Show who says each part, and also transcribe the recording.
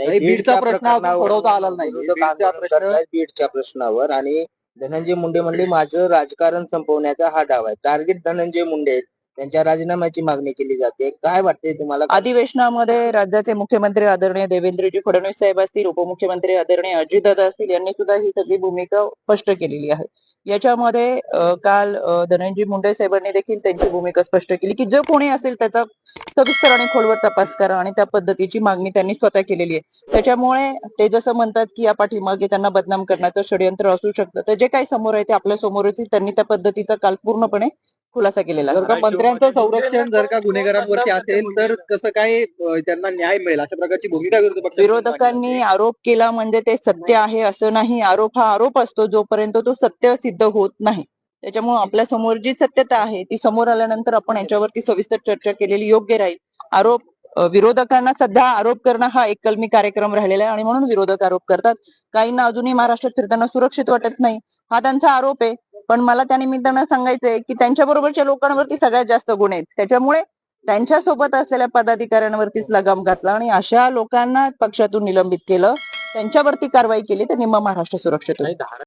Speaker 1: नाही, बीडचा प्रश्न अजून
Speaker 2: प्रकरणावर
Speaker 1: सोडवता आला नाही.
Speaker 2: विरोधक
Speaker 1: बीडचा
Speaker 2: आंदोलन
Speaker 1: प्रश्न-
Speaker 2: करतायत बीडच्या प्रश्नावर आणि धनंजय मुंडे म्हणले माझं राजकारण संपवण्याचा हा डाव आहे टार्गेट धनंजय मुंडे आहेत. त्यांच्या राजीनाम्याची मागणी केली जाते काय वाटते तुम्हाला
Speaker 3: अधिवेशनामध्ये राज्याचे मुख्यमंत्री आदरणीय देवेंद्रजी फडणवीस साहेब असतील उपमुख्यमंत्री आदरणीय अजितदादा असतील यांनी सुद्धा ही सगळी भूमिका स्पष्ट केलेली आहे याच्यामध्ये काल धनंजय मुंडे साहेबांनी देखील त्यांची भूमिका स्पष्ट केली की जो कोणी असेल त्याचा सविस्तर आणि खोलवर तपास करा आणि त्या पद्धतीची मागणी त्यांनी स्वतः केलेली आहे. त्याच्यामुळे ते जसं म्हणतात की या पाठीमागे त्यांना बदनाम करण्याचं षडयंत्र असू शकतं. तर जे काही समोर आहे ते आपल्यासमोर येतील त्यांनी त्या पद्धतीचा काल पूर्णपणे खुलासा केलेला.
Speaker 1: जर
Speaker 3: आहे
Speaker 1: का मंत्र्यांचं संरक्षण जर का गुन्हेगारांवरती असेल तर कसं काय त्यांना न्याय मिळेल? अशा प्रकारची भूमिका विरोधी पक्षाने
Speaker 3: विरोधकांनी आरोप केला म्हणजे ते सत्य आहे असं नाही. आरोप हा आरोप असतो जोपर्यंत तो सत्य सिद्ध होत नाही. त्याच्यामुळे आपल्यासमोर जी सत्यता आहे ती समोर आल्यानंतर आपण याच्यावरती सविस्तर चर्चा केलेली योग्य राहील. आरोप विरोधकांना सध्या आरोप करणं हा एक कलमी कार्यक्रम राहिलेला आहे आणि म्हणून विरोधक आरोप करतात. काहींना अजूनही महाराष्ट्रात फिरताना सुरक्षित वाटत नाही. हा त्यांचा आरोप आहे. पण मला त्या निमित्तानं सांगायचंय की त्यांच्या बरोबरच्या लोकांवरती सगळ्यात जास्त गुण आहेत. त्याच्यामुळे त्यांच्यासोबत असलेल्या पदाधिकाऱ्यांवरतीच लगाम घातला आणि अशा लोकांना पक्षातून निलंबित केलं. त्यांच्यावरती कारवाई केली तर निम्मा महाराष्ट्र सुरक्षित